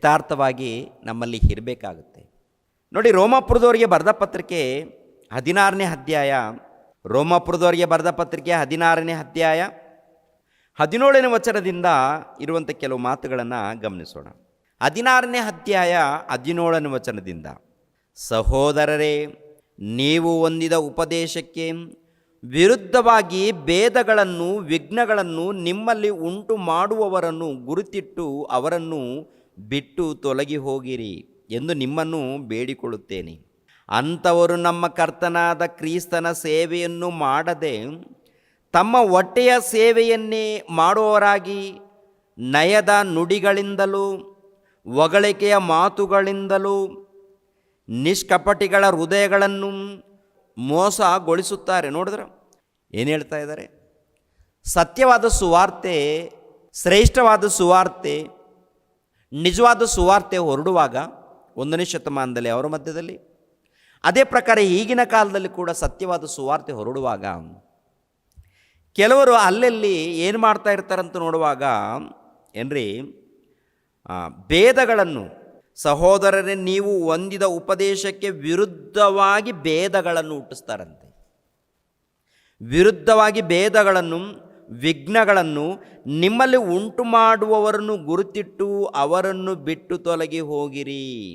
ಯಥಾರ್ಥವಾಗಿ ನಮ್ಮಲ್ಲಿ ಇರಬೇಕಾಗುತ್ತೆ. ನೋಡಿ ರೋಮಾಪುರದವರಿಗೆ ಬರೆದ ಪತ್ರಿಕೆ ಹದಿನಾರನೇ ಅಧ್ಯಾಯ. ರೋಮಾಪುರದವರಿಗೆ ಬರೆದ ಪತ್ರಿಕೆ ಹದಿನಾರನೇ ಅಧ್ಯಾಯ. ಹದಿನೇಳನೇ ವಚನದಿಂದ ಇರುವಂಥ ಕೆಲವು ಮಾತುಗಳನ್ನು ಗಮನಿಸೋಣ. ಹದಿನಾರನೇ ಅಧ್ಯಾಯ ಹದಿನೇಳನೇ ವಚನದಿಂದ. ಸಹೋದರರೇ, ನೀವು ಹೊಂದಿದ ಉಪದೇಶಕ್ಕೆ ವಿರುದ್ಧವಾಗಿ ಭೇದಗಳನ್ನು ವಿಘ್ನಗಳನ್ನು ನಿಮ್ಮಲ್ಲಿ ಉಂಟು ಮಾಡುವವರನ್ನು ಗುರುತಿಟ್ಟು ಅವರನ್ನು ಬಿಟ್ಟು ತೊಲಗಿ ಹೋಗಿರಿ ಎಂದು ನಿಮ್ಮನ್ನು ಬೇಡಿಕೊಳ್ಳುತ್ತೇನೆ. ಅಂಥವರು ನಮ್ಮ ಕರ್ತನಾದ ಕ್ರೀಸ್ತನ ಸೇವೆಯನ್ನು ಮಾಡದೆ ತಮ್ಮ ಹೊಟ್ಟೆಯ ಸೇವೆಯನ್ನೇ ಮಾಡುವವರಾಗಿ ನಯದ ನುಡಿಗಳಿಂದಲೂ ಒಗಳಿಕೆಯ ಮಾತುಗಳಿಂದಲೂ ನಿಷ್ಕಪಟಿಗಳ ಹೃದಯಗಳನ್ನು ಮೋಸಗೊಳಿಸುತ್ತಾರೆ. ನೋಡಿದ್ರೆ? ಏನು ಹೇಳ್ತಾ ಇದ್ದಾರೆ? ಸತ್ಯವಾದ ಸುವಾರ್ತೆ, ಶ್ರೇಷ್ಠವಾದ ಸುವಾರ್ತೆ ನಿಜವಾದ ಸುವಾರ್ತೆ ಹೊರಡುವಾಗ ಒಂದನೇ ಶತಮಾನದಲ್ಲಿ ಅವರ ಮಧ್ಯದಲ್ಲಿ, ಅದೇ ಪ್ರಕಾರ ಈಗಿನ ಕಾಲದಲ್ಲಿ ಕೂಡ ಸತ್ಯವಾದ ಸುವಾರ್ತೆ ಹೊರಡುವಾಗ, ಕೆಲವರು ಅಲ್ಲಲ್ಲಿ ಏನು ಮಾಡ್ತಾ ಇರ್ತಾರಂತ ನೋಡುವಾಗ, ಏನ್ರಿ ಭೇದಗಳನ್ನು, ಸಹೋದರರೇ ನೀವು ಹೊಂದಿದ ಉಪದೇಶಕ್ಕೆ ವಿರುದ್ಧವಾಗಿ ಭೇದಗಳನ್ನು ಹುಟ್ಟಿಸ್ತಾರಂತೆ. ವಿರುದ್ಧವಾಗಿ ಭೇದಗಳನ್ನು ವಿಘ್ನಗಳನ್ನು ನಿಮ್ಮಲ್ಲಿ ಉಂಟು ಮಾಡುವವರನ್ನು ಗುರುತಿಟ್ಟು ಅವರನ್ನು ಬಿಟ್ಟು ತೊಲಗಿ ಹೋಗಿರಿ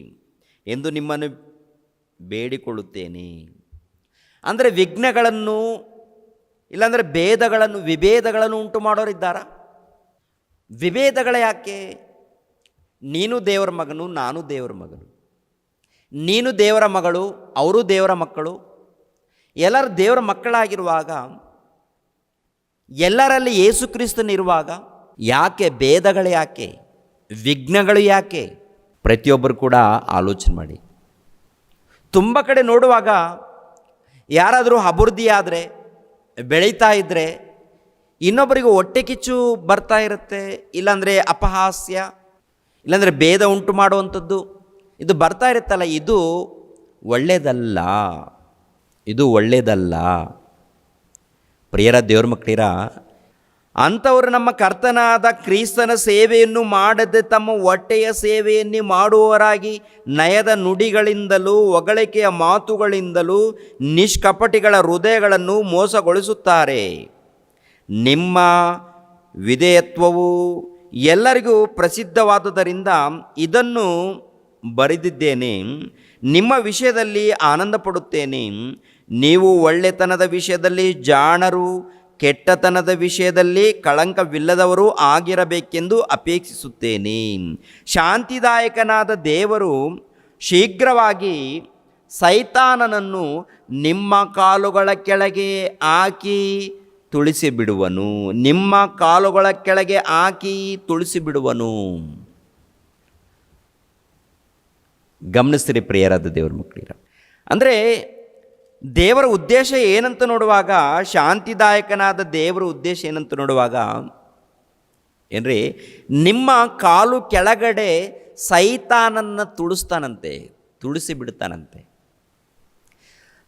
ಎಂದು ನಿಮ್ಮನ್ನು ಬೇಡಿಕೊಳ್ಳುತ್ತೇನೆ. ಅಂದರೆ ವಿಘ್ನಗಳನ್ನು, ಇಲ್ಲಾಂದರೆ ಭೇದಗಳನ್ನು, ವಿಭೇದಗಳನ್ನು ಉಂಟು ಮಾಡೋರಿದ್ದಾರಾ ವಿಭೇದಗಳ ಯಾಕೆ? ನೀನು ದೇವರ ಮಗನು, ನಾನು ದೇವರ ಮಗನು. ನೀನು ದೇವರ ಮಗಳು, ಅವರು ದೇವರ ಮಕ್ಕಳು. ಎಲ್ಲರೂ ದೇವರ ಮಕ್ಕಳಾಗಿರುವಾಗ ಎಲ್ಲರಲ್ಲಿ ಯೇಸು ಕ್ರಿಸ್ತನಿರುವಾಗ ಯಾಕೆ ಭೇದಗಳು ಯಾಕೆ, ವಿಘ್ನಗಳು ಯಾಕೆ, ಪ್ರತಿಯೊಬ್ಬರು ಕೂಡ ಆಲೋಚನೆ ಮಾಡಿ. ತುಂಬ ಕಡೆ ನೋಡುವಾಗ ಯಾರಾದರೂ ಅಭಿವೃದ್ಧಿ ಆದರೆ ಬೆಳೀತಾ ಇದ್ದರೆ ಇನ್ನೊಬ್ಬರಿಗೆ ಹೊಟ್ಟೆ ಕಿಚ್ಚು ಬರ್ತಾ ಇರುತ್ತೆ, ಇಲ್ಲಾಂದರೆ ಅಪಹಾಸ್ಯ, ಇಲ್ಲಾಂದರೆ ಭೇದ ಉಂಟು ಮಾಡುವಂಥದ್ದು, ಇದು ಬರ್ತಾ ಇರುತ್ತಲ್ಲ, ಇದು ಒಳ್ಳೆಯದಲ್ಲ ಇದು ಒಳ್ಳೆಯದಲ್ಲ ಪ್ರಿಯರ ದೇವ್ರ ಮಕ್ಕಳಿರ, ಅಂಥವರು ನಮ್ಮ ಕರ್ತನಾದ ಕ್ರಿಸ್ತನ ಸೇವೆಯನ್ನು ಮಾಡದೆ ತಮ್ಮ ಹೊಟ್ಟೆಯ ಸೇವೆಯನ್ನೇ ಮಾಡುವವರಾಗಿ ನಯದ ನುಡಿಗಳಿಂದಲೂ ಹೊಗಳಿಕೆಯ ಮಾತುಗಳಿಂದಲೂ ನಿಷ್ಕಪಟಿಗಳ ಹೃದಯಗಳನ್ನು ಮೋಸಗೊಳಿಸುತ್ತಾರೆ. ನಿಮ್ಮ ವಿಧೇಯತ್ವವು ಎಲ್ಲರಿಗೂ ಪ್ರಸಿದ್ಧವಾದುದರಿಂದ ಇದನ್ನು ಬರೆದಿದ್ದೇನೆ. ನಿಮ್ಮ ವಿಷಯದಲ್ಲಿ ಆನಂದ ಪಡುತ್ತೇನೆ ನೀವು ಒಳ್ಳೆತನದ ವಿಷಯದಲ್ಲಿ ಜಾಣರು, ಕೆಟ್ಟತನದ ವಿಷಯದಲ್ಲಿ ಕಳಂಕವಿಲ್ಲದವರು ಆಗಿರಬೇಕೆಂದು ಅಪೇಕ್ಷಿಸುತ್ತೇನೆ. ಶಾಂತಿದಾಯಕನಾದ ದೇವರು ಶೀಘ್ರವಾಗಿ ಸೈತಾನನನ್ನು ನಿಮ್ಮ ಕಾಲುಗಳ ಕೆಳಗೆ ಹಾಕಿ ತುಳಿಸಿಬಿಡುವನು. ನಿಮ್ಮ ಕಾಲುಗಳ ಕೆಳಗೆ ಹಾಕಿ ತುಳಿಸಿಬಿಡುವನು. ಗಮನಿಸ್ತೀರಿ ಪ್ರಿಯರಾದ ದೇವರ ಮಕ್ಕಳಿರ. ಅಂದರೆ ದೇವರ ಉದ್ದೇಶ ಏನಂತ ನೋಡುವಾಗ, ಶಾಂತಿದಾಯಕನಾದ ದೇವರ ಉದ್ದೇಶ ಏನಂತ ನೋಡುವಾಗ, ಏನ್ರಿ, ನಿಮ್ಮ ಕಾಲು ಕೆಳಗಡೆ ಸೈತಾನನ್ನು ತುಳಿಸ್ತಾನಂತೆ, ತುಳಿಸಿ ಬಿಡ್ತಾನಂತೆ.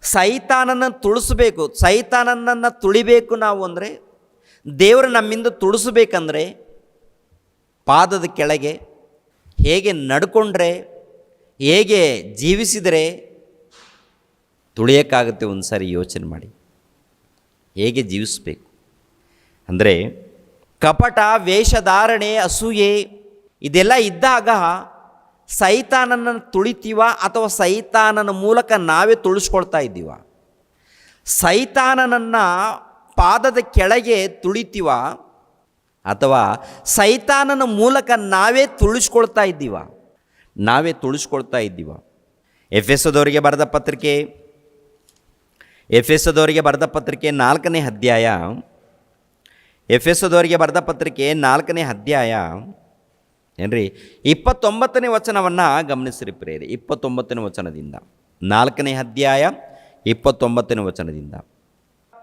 ಸೈತಾನನ್ನು ತುಳಿಸ್ಬೇಕು ಸೈತಾನನನ್ನು ತುಳಿಬೇಕು ನಾವು ಅಂದರೆ, ದೇವರು ನಮ್ಮಿಂದ ತುಳಿಸ್ಬೇಕಂದ್ರೆ, ಪಾದದ ಕೆಳಗೆ ಹೇಗೆ ನಡ್ಕೊಂಡ್ರೆ, ಹೇಗೆ ಜೀವಿಸಿದರೆ ತುಳಿಯೋಕ್ಕಾಗುತ್ತೆ ಒಂದು ಸಾರಿ ಯೋಚನೆ ಮಾಡಿ. ಹೇಗೆ ಜೀವಿಸಬೇಕು? ಅಂದರೆ ಕಪಟ ವೇಷಧಾರಣೆ ಅಸೂಯೆ, ಇದೆಲ್ಲ ಇದ್ದಾಗ ಸೈತಾನನ ತುಳಿತೀವ ಅಥವಾ ಸೈತಾನನ ಮೂಲಕ ನಾವೇ ತುಳಿಸ್ಕೊಳ್ತಾ ಇದ್ದೀವ? ಸೈತಾನನನ್ನು ಪಾದದ ಕೆಳಗೆ ತುಳಿತೀವ ಅಥವಾ ಸೈತಾನನ ಮೂಲಕ ನಾವೇ ತುಳಿಸ್ಕೊಳ್ತಾ ಇದ್ದೀವ? ನಾವೇ ತುಳಿಸ್ಕೊಳ್ತಾ ಇದ್ದೀವ? ಎಫ್ ಎಸ್ ಬರೆದ ಪತ್ರಿಕೆ ಎಫ್ ಎಸ್ದವರಿಗೆ ಬರೆದ ಪತ್ರಿಕೆ ನಾಲ್ಕನೇ ಅಧ್ಯಾಯ. ಎಫ್ ಎಸ್ದವರಿಗೆ ಬರೆದ ಪತ್ರಿಕೆ ನಾಲ್ಕನೇ ಅಧ್ಯಾಯ. ಏನ್ರಿ? ಇಪ್ಪತ್ತೊಂಬತ್ತನೇ ವಚನವನ್ನು ಗಮನಿಸಿರಿ ಪ್ರೇರಿ ಇಪ್ಪತ್ತೊಂಬತ್ತನೇ ವಚನದಿಂದ. ನಾಲ್ಕನೇ ಅಧ್ಯಾಯ, ಇಪ್ಪತ್ತೊಂಬತ್ತನೇ ವಚನದಿಂದ.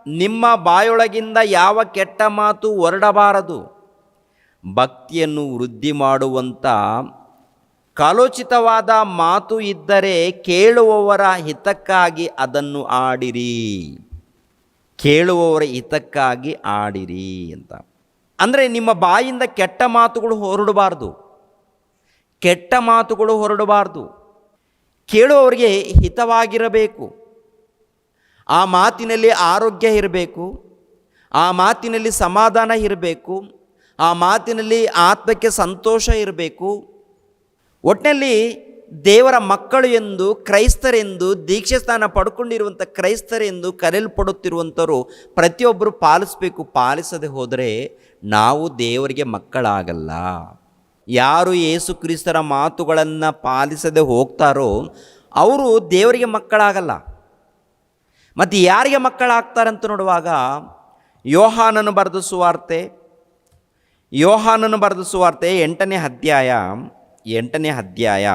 ನಿಮ್ಮ ಬಾಯೊಳಗಿಂದ ಯಾವ ಕೆಟ್ಟ ಮಾತು ಹೊರಡಬಾರದು. ಭಕ್ತಿಯನ್ನು ವೃದ್ಧಿ ಮಾಡುವಂಥ ಕಾಲೋಚಿತವಾದ ಮಾತು ಇದ್ದರೆ ಕೇಳುವವರ ಹಿತಕ್ಕಾಗಿ ಅದನ್ನು ಆಡಿರಿ. ಕೇಳುವವರ ಹಿತಕ್ಕಾಗಿ ಆಡಿರಿ ಅಂತ. ಅಂದರೆ ನಿಮ್ಮ ಬಾಯಿಂದ ಕೆಟ್ಟ ಮಾತುಗಳು ಹೊರಡಬಾರ್ದು. ಕೆಟ್ಟ ಮಾತುಗಳು ಹೊರಡಬಾರ್ದು. ಕೇಳುವವರಿಗೆ ಹಿತವಾಗಿರಬೇಕು. ಆ ಮಾತಿನಲ್ಲಿ ಆರೋಗ್ಯ ಇರಬೇಕು. ಆ ಮಾತಿನಲ್ಲಿ ಸಮಾಧಾನ ಇರಬೇಕು. ಆ ಮಾತಿನಲ್ಲಿ ಆತ್ಮಕ್ಕೆ ಸಂತೋಷ ಇರಬೇಕು. ಒಟ್ಟಿನಲ್ಲಿ ದೇವರ ಮಕ್ಕಳು ಎಂದು, ಕ್ರೈಸ್ತರೆಂದು, ದೀಕ್ಷೆ ಸ್ಥಾನ ಪಡ್ಕೊಂಡಿರುವಂಥ ಕ್ರೈಸ್ತರೆಂದು ಕರೆಯಲ್ಪಡುತ್ತಿರುವಂಥವರು ಪ್ರತಿಯೊಬ್ಬರು ಪಾಲಿಸಬೇಕು, ಪಾಲಿಸದೆ ಹೋದರೆ ನಾವು ದೇವರಿಗೆ ಮಕ್ಕಳಾಗಲ್ಲ. ಯಾರು ಯೇಸು ಕ್ರಿಸ್ತರ ಮಾತುಗಳನ್ನು ಪಾಲಿಸದೆ ಹೋಗ್ತಾರೋ ಅವರು ದೇವರಿಗೆ ಮಕ್ಕಳಾಗಲ್ಲ. ಮತ್ತು ಯಾರಿಗೆ ಮಕ್ಕಳಾಗ್ತಾರಂತ ನೋಡುವಾಗ ಯೋಹಾನನ್ನು ಬರೆದ ಸುವಾರ್ತೆ ಯೋಹಾನನ್ನು ಬರೆದ ಸುವಾರ್ತೆ ಎಂಟನೇ ಅಧ್ಯಾಯ ಎಂಟನೇ ಅಧ್ಯಾಯ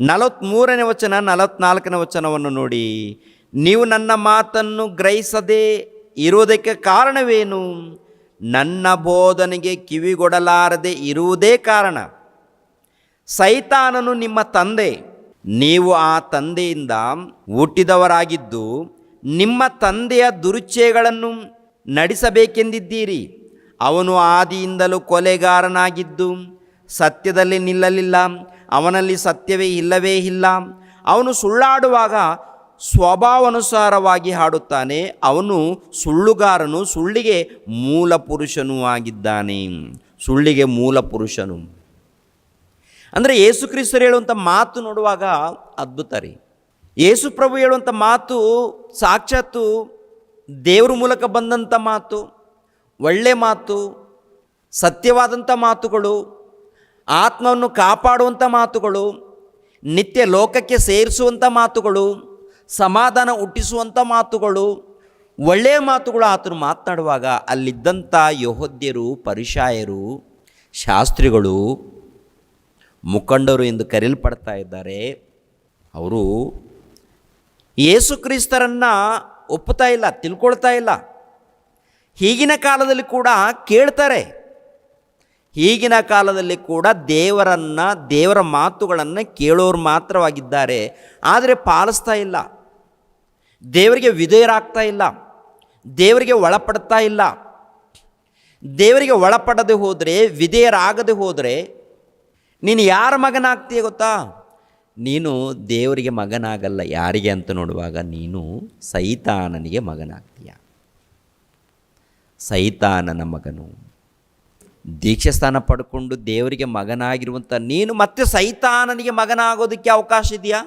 ನಲವತ್ತ್ಮೂರನೇ ವಚನ, ನಲವತ್ನಾಲ್ಕನೇ ವಚನವನ್ನು ನೋಡಿ, ನೀವು ನನ್ನ ಮಾತನ್ನು ಗ್ರಹಿಸದೆ ಇರುವುದಕ್ಕೆ ಕಾರಣವೇನು? ನನ್ನ ಬೋಧನೆಗೆ ಕಿವಿಗೊಡಲಾರದೆ ಇರುವುದೇ ಕಾರಣ. ಸೈತಾನನು ನಿಮ್ಮ ತಂದೆ. ನೀವು ಆ ತಂದೆಯಿಂದ ಹುಟ್ಟಿದವರಾಗಿದ್ದು, ನಿಮ್ಮ ತಂದೆಯ ದುರುಚ್ಛೆಗಳನ್ನು ನಡೆಸಬೇಕೆಂದಿದ್ದೀರಿ. ಅವನು ಆದಿಯಿಂದಲೂ ಕೊಲೆಗಾರನಾಗಿದ್ದು ಸತ್ಯದಲ್ಲಿ ನಿಲ್ಲಲಿಲ್ಲ. ಅವನಲ್ಲಿ ಸತ್ಯವೇ ಇಲ್ಲವೇ ಇಲ್ಲ. ಅವನು ಸುಳ್ಳಾಡುವಾಗ ಸ್ವಭಾವಾನುಸಾರವಾಗಿ ಹಾಡುತ್ತಾನೆ. ಅವನು ಸುಳ್ಳುಗಾರನು, ಸುಳ್ಳಿಗೆ ಮೂಲ ಪುರುಷನೂ ಆಗಿದ್ದಾನೆ. ಸುಳ್ಳಿಗೆ ಮೂಲ ಪುರುಷನು ಅಂದರೆ ಯೇಸು ಕ್ರಿಸ್ತರು ಹೇಳುವಂಥ ಮಾತು ನೋಡುವಾಗ ಅದ್ಭುತ ರೀ. ಯೇಸು ಪ್ರಭು ಹೇಳುವಂಥ ಮಾತು ಸಾಕ್ಷಾತ್ತು ದೇವ್ರ ಮೂಲಕ ಬಂದಂಥ ಮಾತು, ಒಳ್ಳೆ ಮಾತು ಸತ್ಯವಾದಂಥ ಮಾತುಗಳು ಆತ್ಮವನ್ನು ಕಾಪಾಡುವಂಥ ಮಾತುಗಳು, ನಿತ್ಯ ಲೋಕಕ್ಕೆ ಸೇರಿಸುವಂಥ ಮಾತುಗಳು, ಸಮಾಧಾನ ಹುಟ್ಟಿಸುವಂಥ ಮಾತುಗಳು, ಒಳ್ಳೆಯ ಮಾತುಗಳು ಆತನು ಮಾತನಾಡುವಾಗ ಅಲ್ಲಿದ್ದಂಥ ಯಹೋದ್ಯರು, ಪರಿಷಾಯರು, ಶಾಸ್ತ್ರಿಗಳು, ಮುಖಂಡರು ಎಂದು ಕರೆಯಲ್ಪಡ್ತಾ ಇದ್ದಾರೆ. ಅವರು ಯೇಸು ಕ್ರಿಸ್ತರನ್ನು ಒಪ್ಪುತ್ತಾ ಇಲ್ಲ, ತಿಳ್ಕೊಳ್ತಾ ಇಲ್ಲ. ಈಗಿನ ಕಾಲದಲ್ಲಿ ಕೂಡ ಕೇಳ್ತಾರೆ. ಈಗಿನ ಕಾಲದಲ್ಲಿ ಕೂಡ ದೇವರನ್ನು, ದೇವರ ಮಾತುಗಳನ್ನು ಕೇಳೋರು ಮಾತ್ರವಾಗಿದ್ದಾರೆ. ಆದರೆ ಪಾಲಿಸ್ತಾ ಇಲ್ಲ. ದೇವರಿಗೆ ವಿಧೇಯರಾಗ್ತಾ ಇಲ್ಲ. ದೇವರಿಗೆ ಒಳಪಡ್ತಾ ಇಲ್ಲ. ದೇವರಿಗೆ ಒಳಪಡದೆ ಹೋದರೆ, ವಿಧೇಯರಾಗದೆ ಹೋದರೆ, ನೀನು ಯಾರ ಮಗನಾಗ್ತೀಯ ಗೊತ್ತಾ? ನೀನು ದೇವರಿಗೆ ಮಗನಾಗಲ್ಲ, ಯಾರಿಗೆ ಅಂತ ನೋಡುವಾಗ ನೀನು ಸೈತಾನನಿಗೆ ಮಗನಾಗ್ತೀಯ. ಸೈತಾನನ ಮಗನು. ದೀಕ್ಷಾಸ್ಥಾನ ಪಡ್ಕೊಂಡು ದೇವರಿಗೆ ಮಗನಾಗಿರುವಂಥ ನೀನು ಮತ್ತೆ ಸೈತಾನನಿಗೆ ಮಗನಾಗೋದಕ್ಕೆ ಅವಕಾಶ ಇದೆಯಾ?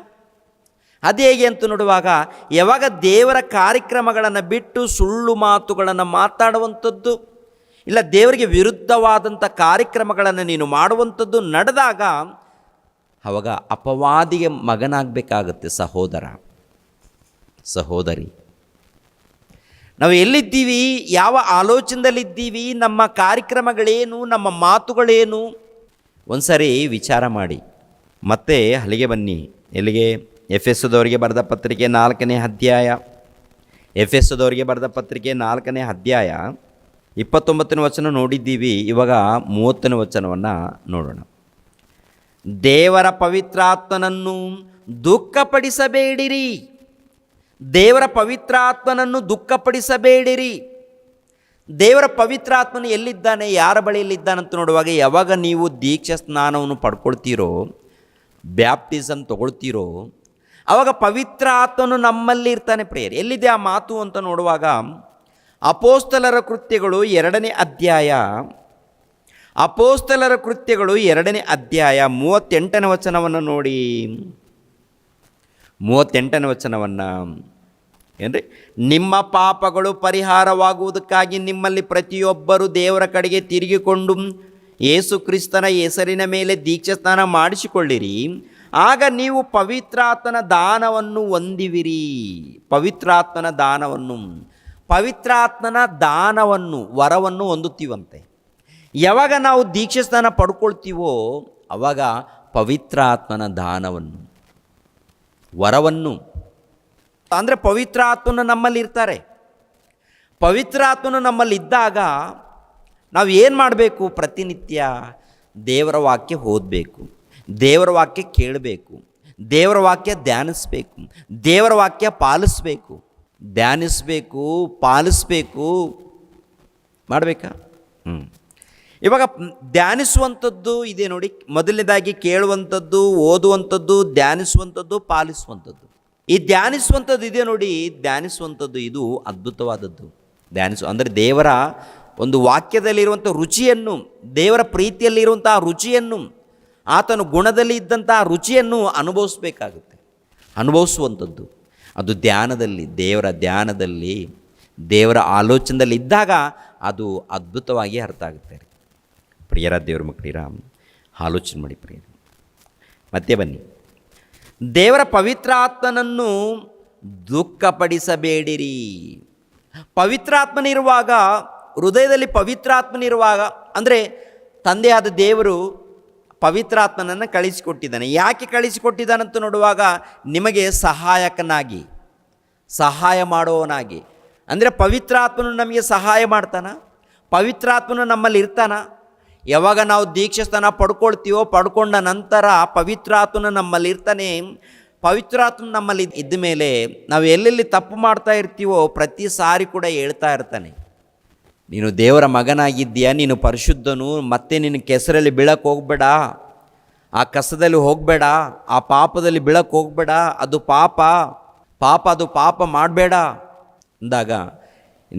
ಅದು ಹೇಗೆ ಅಂತ ನೋಡುವಾಗ, ಯಾವಾಗ ದೇವರ ಕಾರ್ಯಕ್ರಮಗಳನ್ನು ಬಿಟ್ಟು ಸುಳ್ಳು ಮಾತುಗಳನ್ನು ಮಾತಾಡುವಂಥದ್ದು, ಇಲ್ಲ ದೇವರಿಗೆ ವಿರುದ್ಧವಾದಂಥ ಕಾರ್ಯಕ್ರಮಗಳನ್ನು ನೀನು ಮಾಡುವಂಥದ್ದು ನಡೆದಾಗ, ಅವಾಗ ಅಪವಾದಿಗೆ ಮಗನಾಗಬೇಕಾಗತ್ತೆ ಸಹೋದರ, ಸಹೋದರಿ. ನಾವು ಎಲ್ಲಿದ್ದೀವಿ? ಯಾವ ಆಲೋಚನೆಯಲ್ಲಿದ್ದೀವಿ? ನಮ್ಮ ಕಾರ್ಯಕ್ರಮಗಳೇನು? ನಮ್ಮ ಮಾತುಗಳೇನು? ಒಂದು ಸಾರಿ ವಿಚಾರ ಮಾಡಿ. ಮತ್ತೆ ಅಲ್ಲಿಗೆ ಬನ್ನಿ. ಎಲ್ಲಿಗೆ? ಎಫ್ ಎಸ್ದವರಿಗೆ ಬರೆದ ಪತ್ರಿಕೆ ನಾಲ್ಕನೇ ಅಧ್ಯಾಯ. ಎಫ್ ಎಸ್ದವರಿಗೆ ಬರೆದ ಪತ್ರಿಕೆ ನಾಲ್ಕನೇ ಅಧ್ಯಾಯ. ಇಪ್ಪತ್ತೊಂಬತ್ತನೇ ವಚನ ನೋಡಿದ್ದೀವಿ. ಇವಾಗ ಮೂವತ್ತನೇ ವಚನವನ್ನು ನೋಡೋಣ. ದೇವರ ಪವಿತ್ರಾತ್ಮನನ್ನು ದುಃಖಪಡಿಸಬೇಡಿರಿ. ದೇವರ ಪವಿತ್ರಾತ್ಮನನ್ನು ದುಃಖಪಡಿಸಬೇಡಿರಿ. ದೇವರ ಪವಿತ್ರಾತ್ಮನು ಎಲ್ಲಿದ್ದಾನೆ, ಯಾರ ಬಳಿಯಲ್ಲಿದ್ದಾನಂತ ನೋಡುವಾಗ ಯಾವಾಗ ನೀವು ದೀಕ್ಷಾ ಸ್ನಾನವನ್ನು ಪಡ್ಕೊಳ್ತೀರೋ ಬ್ಯಾಪ್ಟಿಸಮ್ ತಗೊಳ್ತೀರೋ ಆವಾಗ ಪವಿತ್ರ ಆತ್ಮನು ನಮ್ಮಲ್ಲಿ ಇರ್ತಾನೆ ಪ್ರೇಯರ್. ಎಲ್ಲಿದೆ ಆ ಮಾತು ಅಂತ ನೋಡುವಾಗ ಅಪೋಸ್ತಲರ ಕೃತ್ಯಗಳು ಎರಡನೇ ಅಧ್ಯಾಯ, ಅಪೋಸ್ತಲರ ಕೃತ್ಯಗಳು ಎರಡನೇ ಅಧ್ಯಾಯ ಮೂವತ್ತೆಂಟನೇ ವಚನವನ್ನು ನೋಡಿ. ಮೂವತ್ತೆಂಟನೇ ವಚನವನ್ನು, ಏನ್ರಿ? ನಿಮ್ಮ ಪಾಪಗಳು ಪರಿಹಾರವಾಗುವುದಕ್ಕಾಗಿ ನಿಮ್ಮಲ್ಲಿ ಪ್ರತಿಯೊಬ್ಬರು ದೇವರ ಕಡೆಗೆ ತಿರುಗಿಕೊಂಡು ಯೇಸು ಕ್ರಿಸ್ತನ ಹೆಸರಿನ ಮೇಲೆ ದೀಕ್ಷಾಸ್ನಾನ ಮಾಡಿಸಿಕೊಳ್ಳಿರಿ. ಆಗ ನೀವು ಪವಿತ್ರಾತ್ಮನ ದಾನವನ್ನು ಹೊಂದಿವಿರಿ. ಪವಿತ್ರಾತ್ಮನ ದಾನವನ್ನು ಪವಿತ್ರಾತ್ಮನ ದಾನವನ್ನು, ವರವನ್ನು ಹೊಂದುತ್ತೀವಂತೆ. ಯಾವಾಗ ನಾವು ದೀಕ್ಷಾಸ್ನಾನ ಪಡ್ಕೊಳ್ತೀವೋ, ಅವಾಗ ಪವಿತ್ರಾತ್ಮನ ದಾನವನ್ನು. ವರವನ್ನು. ಅಂದರೆ ಪವಿತ್ರ ಆತ್ಮನು ನಮ್ಮಲ್ಲಿ ಇರ್ತಾರೆ. ಪವಿತ್ರ ಆತ್ಮನು ನಮ್ಮಲ್ಲಿದ್ದಾಗ ನಾವು ಏನು ಮಾಡಬೇಕು? ಪ್ರತಿನಿತ್ಯ ದೇವರ ವಾಕ್ಯ ಓದಬೇಕು, ದೇವರ ವಾಕ್ಯ ಕೇಳಬೇಕು, ದೇವರ ವಾಕ್ಯ ಧ್ಯಾನಿಸ್ಬೇಕು, ದೇವರ ವಾಕ್ಯ ಪಾಲಿಸ್ಬೇಕು. ಧ್ಯಾನಿಸ್ಬೇಕು, ಪಾಲಿಸ್ಬೇಕು. ಮಾಡಬೇಕಾ? ಹ್ಞೂ ಇವಾಗ ಧ್ಯಾನಿಸುವಂಥದ್ದು ಇದೆ ನೋಡಿ, ಮೊದಲನೇದಾಗಿ ಕೇಳುವಂಥದ್ದು, ಓದುವಂಥದ್ದು, ಧ್ಯಾನಿಸುವಂಥದ್ದು, ಪಾಲಿಸುವಂಥದ್ದು. ಈ ಧ್ಯಾನಿಸುವಂಥದ್ದು ಇದೆ ನೋಡಿ, ಧ್ಯಾನಿಸುವಂಥದ್ದು ಇದು ಅದ್ಭುತವಾದದ್ದು. ಧ್ಯಾನಿಸು, ಅಂದರೆ ದೇವರ ಒಂದು ವಾಕ್ಯದಲ್ಲಿರುವಂಥ ರುಚಿಯನ್ನು, ದೇವರ ಪ್ರೀತಿಯಲ್ಲಿರುವಂಥ ರುಚಿಯನ್ನು, ಆತನ ಗುಣದಲ್ಲಿ ಇದ್ದಂಥ ರುಚಿಯನ್ನು ಅನುಭವಿಸ್ಬೇಕಾಗುತ್ತೆ. ಅನುಭವಿಸುವಂಥದ್ದು. ಅದು ಧ್ಯಾನದಲ್ಲಿ, ದೇವರ ಧ್ಯಾನದಲ್ಲಿ, ದೇವರ ಆಲೋಚನೆಯಲ್ಲಿ ಇದ್ದಾಗ ಅದು ಅದ್ಭುತವಾಗಿ ಅರ್ಥ ಆಗುತ್ತೆ. ಪ್ರಿಯರ ದೇವ್ರ ಮಕ್ಕಳಿರ ಆಲೋಚನೆ ಮಾಡಿ ಪ್ರಿಯರು. ಮತ್ತೆ ಬನ್ನಿ. ದೇವರ ಪವಿತ್ರಾತ್ಮನನ್ನು ದುಃಖಪಡಿಸಬೇಡಿರಿ. ಪವಿತ್ರಾತ್ಮನಿರುವಾಗ ಹೃದಯದಲ್ಲಿ ಪವಿತ್ರಾತ್ಮನಿರುವಾಗ ಅಂದರೆ ತಂದೆಯಾದ ದೇವರು ಪವಿತ್ರಾತ್ಮನನ್ನು ಕಳಿಸಿಕೊಟ್ಟಿದ್ದಾನೆ. ಯಾಕೆ ಕಳಿಸಿಕೊಟ್ಟಿದ್ದಾನಂತ ನೋಡುವಾಗ ನಿಮಗೆ ಸಹಾಯಕನಾಗಿ, ಸಹಾಯ ಮಾಡುವವನಾಗಿ ಅಂದರೆ ಪವಿತ್ರಾತ್ಮನು ನಮಗೆ ಸಹಾಯ ಮಾಡ್ತಾನ? ಪವಿತ್ರಾತ್ಮನು ನಮ್ಮಲ್ಲಿ ಇರ್ತಾನ? ಯಾವಾಗ ನಾವು ದೀಕ್ಷಸ್ಥಾನ ಪಡ್ಕೊಳ್ತೀವೋ ಪಡ್ಕೊಂಡ ನಂತರ ಪವಿತ್ರಾತ್ಮನು ನಮ್ಮಲ್ಲಿ ಇರ್ತಾನೆ. ಪವಿತ್ರಾತ್ಮ ನಮ್ಮಲ್ಲಿ ಇದ್ದ ಮೇಲೆ ನಾವು ಎಲ್ಲೆಲ್ಲಿ ತಪ್ಪು ಮಾಡ್ತಾ ಇರ್ತೀವೋ ಪ್ರತಿ ಸಾರಿ ಕೂಡ ಹೇಳ್ತಾ ಇರ್ತಾನೆ. ನೀನು ದೇವರ ಮಗನಾಗಿದ್ದೀಯಾ? ನೀನು ಪರಿಶುದ್ಧನು? ಮತ್ತೆ ನಿನ್ನ ಕೆಸರಲ್ಲಿ ಬೀಳಕ್ಕೆ ಹೋಗಬೇಡ? ಆ ಕಸದಲ್ಲಿ ಹೋಗಬೇಡ? ಆ ಪಾಪದಲ್ಲಿ ಬೀಳಕ್ಕೆ ಹೋಗಬೇಡ? ಅದು ಪಾಪ. ಪಾಪ ಅದು ಪಾಪ ಮಾಡಬೇಡ. ಅಂದಾಗ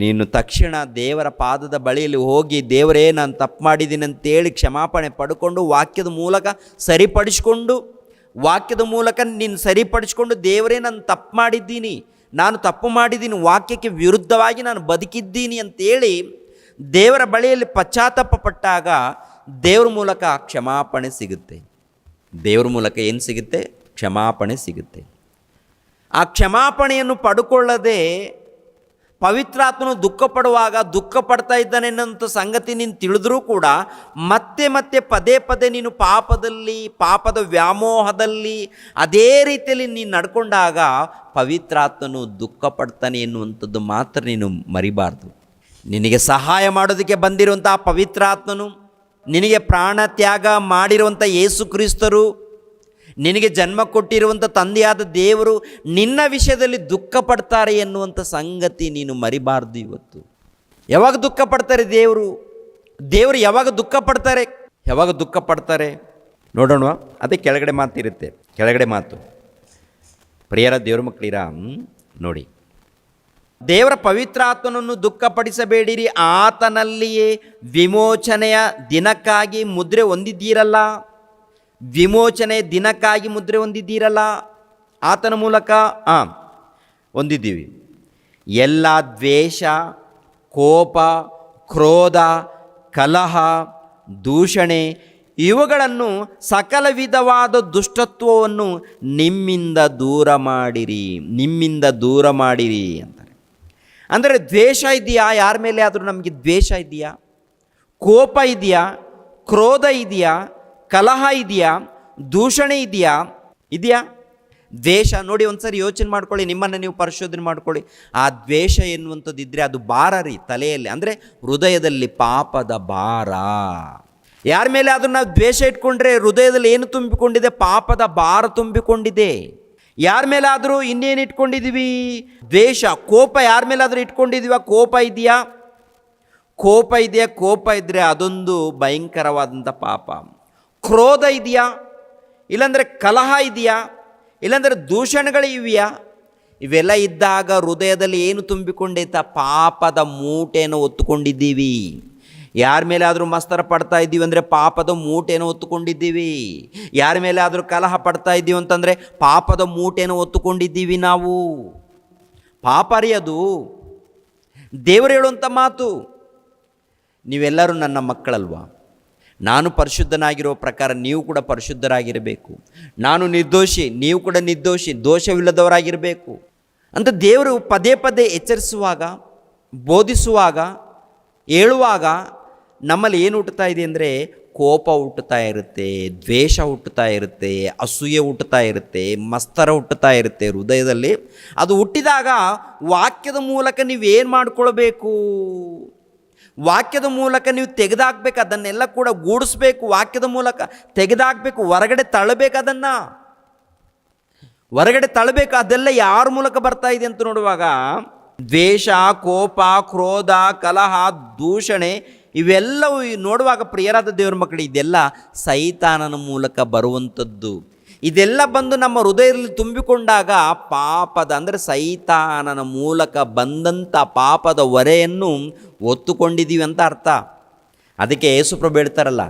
ನೀನು ತಕ್ಷಣ ದೇವರ ಪಾದದ ಬಳಿಯಲ್ಲಿ ಹೋಗಿ ದೇವರೇ, ನಾನು ತಪ್ಪು ಮಾಡಿದ್ದೀನಿ ಅಂತೇಳಿ ಕ್ಷಮಾಪಣೆ ಪಡ್ಕೊಂಡು ವಾಕ್ಯದ ಮೂಲಕ ಸರಿಪಡಿಸ್ಕೊಂಡು, ವಾಕ್ಯದ ಮೂಲಕ ನೀನು ಸರಿಪಡಿಸ್ಕೊಂಡು ದೇವರೇ, ನಾನು ತಪ್ಪು ಮಾಡಿದ್ದೀನಿ, ನಾನು ತಪ್ಪು ಮಾಡಿದ್ದೀನಿ ವಾಕ್ಯಕ್ಕೆ ವಿರುದ್ಧವಾಗಿ ನಾನು ಬದುಕಿದ್ದೀನಿ ಅಂತೇಳಿ ದೇವರ ಬಳಿಯಲ್ಲಿ ಪಶ್ಚಾತ್ತಾಪ ಪಟ್ಟಾಗ ದೇವ್ರ ಮೂಲಕ ಕ್ಷಮಾಪಣೆ ಸಿಗುತ್ತೆ. ದೇವ್ರ ಮೂಲಕ ಏನು ಸಿಗುತ್ತೆ? ಕ್ಷಮಾಪಣೆ ಸಿಗುತ್ತೆ. ಆ ಕ್ಷಮಾಪಣೆಯನ್ನು ಪಡ್ಕೊಳ್ಳದೆ ಪವಿತ್ರಾತ್ಮನು ದುಃಖ ಪಡುವಾಗ ದುಃಖ ಪಡ್ತಾ ಇದ್ದಾನೆ ಅನ್ನೋಂಥ ಸಂಗತಿ ನೀನು ತಿಳಿದ್ರೂ ಕೂಡ ಮತ್ತೆ ಮತ್ತೆ ಪದೇ ಪದೇ ನೀನು ಪಾಪದಲ್ಲಿ, ಪಾಪದ ವ್ಯಾಮೋಹದಲ್ಲಿ, ಅದೇ ರೀತಿಯಲ್ಲಿ ನೀನು ನಡ್ಕೊಂಡಾಗ ಪವಿತ್ರಾತ್ಮನು ದುಃಖ ಪಡ್ತಾನೆ ಎನ್ನುವಂಥದ್ದು ಮಾತ್ರ ನೀನು ಮರಿಬಾರ್ದು. ನಿನಗೆ ಸಹಾಯ ಮಾಡೋದಕ್ಕೆ ಬಂದಿರುವಂಥ ಪವಿತ್ರಾತ್ಮನು, ನಿನಗೆ ಪ್ರಾಣ ತ್ಯಾಗ ಮಾಡಿರುವಂಥ ಯೇಸು ಕ್ರಿಸ್ತರು ನಿನಗೆ ಜನ್ಮ ಕೊಟ್ಟಿರುವಂಥ ತಂದೆಯಾದ ದೇವರು ನಿನ್ನ ವಿಷಯದಲ್ಲಿ ದುಃಖ ಪಡ್ತಾರೆ ಎನ್ನುವಂಥ ಸಂಗತಿ ನೀನು ಮರಿಬಾರ್ದು ಇವತ್ತು. ಯಾವಾಗ ದುಃಖ ಪಡ್ತಾರೆ ದೇವರು? ದೇವರು ಯಾವಾಗ ದುಃಖ ಪಡ್ತಾರೆ ಯಾವಾಗ ದುಃಖ ಪಡ್ತಾರೆ ನೋಡೋಣ, ಅದೇ ಕೆಳಗಡೆ ಮಾತಿರುತ್ತೆ ಕೆಳಗಡೆ ಮಾತು. ಪ್ರಿಯರ ದೇವ್ರ ಮಕ್ಕಳಿರ ನೋಡಿ. ದೇವರ ಪವಿತ್ರಾತ್ಮನನ್ನು ದುಃಖಪಡಿಸಬೇಡಿರಿ. ಆತನಲ್ಲಿಯೇ ವಿಮೋಚನೆಯ ದಿನಕ್ಕಾಗಿ ಮುದ್ರೆ ಹೊಂದಿದ್ದೀರಲ್ಲ? ವಿಮೋಚನೆ ದಿನಕ್ಕಾಗಿ ಮುದ್ರೆ ಹೊಂದಿದ್ದೀರಲ್ಲ? ಆತನ ಮೂಲಕ? ಆ, ಹೊಂದಿದ್ದೀವಿ. ಎಲ್ಲ ದ್ವೇಷ, ಕೋಪ, ಕ್ರೋಧ, ಕಲಹ, ದೂಷಣೆ ಇವುಗಳನ್ನು ಸಕಲ ವಿಧವಾದ ದುಷ್ಟತ್ವವನ್ನು ನಿಮ್ಮಿಂದ ದೂರ ಮಾಡಿರಿ, ನಿಮ್ಮಿಂದ ದೂರ ಮಾಡಿರಿ ಅಂತಾರೆ. ಅಂದರೆ ದ್ವೇಷ ಇದೆಯಾ? ಯಾರ ಮೇಲೆ ಆದರೂ ನಮಗೆ ದ್ವೇಷ ಇದೆಯಾ? ಕೋಪ ಇದೆಯಾ? ಕ್ರೋಧ ಇದೆಯಾ? ಕಲಹ ಇದೆಯಾ? ದೂಷಣೆ ಇದೆಯಾ? ಇದೆಯಾ? ದ್ವೇಷ. ನೋಡಿ, ಒಂದ್ಸರಿ ಯೋಚನೆ ಮಾಡ್ಕೊಳ್ಳಿ. ನಿಮ್ಮನ್ನು ನೀವು ಪರಿಶೋಧನೆ ಮಾಡ್ಕೊಳ್ಳಿ. ಆ ದ್ವೇಷ ಎನ್ನುವಂಥದ್ದು ಇದ್ದರೆ ಅದು ಭಾರ ರೀ, ತಲೆಯಲ್ಲಿ. ಅಂದರೆ ಹೃದಯದಲ್ಲಿ ಪಾಪದ ಭಾರ. ಯಾರ ಮೇಲೆ ಆದರೂ ನಾವು ದ್ವೇಷ ಇಟ್ಕೊಂಡ್ರೆ ಹೃದಯದಲ್ಲಿ ಏನು ತುಂಬಿಕೊಂಡಿದೆ? ಪಾಪದ ಭಾರ ತುಂಬಿಕೊಂಡಿದೆ. ಯಾರ ಮೇಲಾದರೂ ಇನ್ನೇನು ಇಟ್ಕೊಂಡಿದ್ದೀವಿ ದ್ವೇಷ. ಕೋಪ ಯಾರ ಮೇಲಾದರೂ ಇಟ್ಕೊಂಡಿದ್ದೀವ ಕೋಪ ಇದೆಯಾ? ಕೋಪ ಇದೆಯಾ? ಕೋಪ ಇದ್ದರೆ ಅದೊಂದು ಭಯಂಕರವಾದಂಥ ಪಾಪ. ಕ್ರೋಧ ಇದೆಯಾ? ಇಲ್ಲಾಂದರೆ ಕಲಹ ಇದೆಯಾ? ಇಲ್ಲಾಂದರೆ ದೂಷಣಗಳು ಇವೆಯಾ? ಇವೆಲ್ಲ ಇದ್ದಾಗ ಹೃದಯದಲ್ಲಿ ಏನು ತುಂಬಿಕೊಂಡೈತ? ಪಾಪದ ಮೂಟೆಯನ್ನು ಒತ್ತುಕೊಂಡಿದ್ದೀವಿ ಯಾರ ಮೇಲೆ ಆದರೂ ಮಸ್ತರ ಪಡ್ತಾ ಇದ್ದೀವಿ ಅಂದರೆ ಪಾಪದ ಮೂಟೆಯನ್ನು ಒತ್ತುಕೊಂಡಿದ್ದೀವಿ ಯಾರ ಮೇಲೆ ಆದರೂ ಕಲಹ ಪಡ್ತಾ ಇದ್ದೀವಿ ಅಂತಂದರೆ ಪಾಪದ ಮೂಟೆಯನ್ನು ಒತ್ತುಕೊಂಡಿದ್ದೀವಿ ನಾವು. ಪಾಪ ರೀ ಅದು ದೇವರು ಹೇಳುವಂಥ ಮಾತು, ನೀವೆಲ್ಲರೂ ನನ್ನ ಮಕ್ಕಳಲ್ವಾ? ನಾನು ಪರಿಶುದ್ಧನಾಗಿರೋ ಪ್ರಕಾರ ನೀವು ಕೂಡ ಪರಿಶುದ್ಧರಾಗಿರಬೇಕು. ನಾನು ನಿರ್ದೋಷಿ, ನೀವು ಕೂಡ ನಿರ್ದೋಷಿ, ದೋಷವಿಲ್ಲದವರಾಗಿರಬೇಕು. ಅಂತ ದೇವರು ಪದೇ ಪದೇ ಎಚ್ಚರಿಸುವಾಗ, ಬೋಧಿಸುವಾಗ, ಹೇಳುವಾಗ ನಮ್ಮಲ್ಲಿ ಏನು ಹುಟ್ಟುತ್ತಾ ಇದೆ ಅಂದರೆ ಕೋಪ ಹುಟ್ಟುತ್ತಾ ಇರುತ್ತೆ, ದ್ವೇಷ ಹುಟ್ಟುತ್ತಾ ಇರುತ್ತೆ, ಅಸೂಯೆ ಹುಟ್ಟುತ್ತಾ ಇರುತ್ತೆ, ಮಸ್ತರ ಹುಟ್ಟುತ್ತಾ ಇರುತ್ತೆ ಹೃದಯದಲ್ಲಿ. ಅದು ಹುಟ್ಟಿದಾಗ ವಾಕ್ಯದ ಮೂಲಕ ನೀವೇನು ಮಾಡ್ಕೊಳ್ಬೇಕು? ವಾಕ್ಯದ ಮೂಲಕ ನೀವು ತೆಗೆದಾಕ್ಬೇಕು, ಅದನ್ನೆಲ್ಲ ಕೂಡ ಗೂಡಿಸ್ಬೇಕು, ವಾಕ್ಯದ ಮೂಲಕ ತೆಗೆದಾಕ್ಬೇಕು, ಹೊರಗಡೆ ತಳ್ಳಬೇಕು ಅದನ್ನು. ಹೊರಗಡೆ ತಳ್ಳಬೇಕು, ಅದೆಲ್ಲ ಯಾರ ಮೂಲಕ ಬರ್ತಾ ಇದೆ ಅಂತ ನೋಡುವಾಗ, ದ್ವೇಷ, ಕೋಪ, ಕ್ರೋಧ, ಕಲಹ, ದೂಷಣೆ ಇವೆಲ್ಲವೂ ನೋಡುವಾಗ ಪ್ರಿಯರಾದ ದೇವರ ಮಕ್ಕಳು, ಇದೆಲ್ಲ ಸೈತಾನನ ಮೂಲಕ ಬರುವಂಥದ್ದು. ಇದೆಲ್ಲ ಬಂದು ನಮ್ಮ ಹೃದಯದಲ್ಲಿ ತುಂಬಿಕೊಂಡಾಗ ಪಾಪದ, ಅಂದರೆ ಸೈತಾನನ ಮೂಲಕ ಬಂದಂಥ ಪಾಪದ ಹೊರೆಯನ್ನು ಒತ್ತುಕೊಂಡಿದ್ದೀವಿ ಅಂತ ಅರ್ಥ. ಅದಕ್ಕೆ ಯೇಸುಪ್ರಭು ಹೇಳ್ತಾರಲ್ಲ,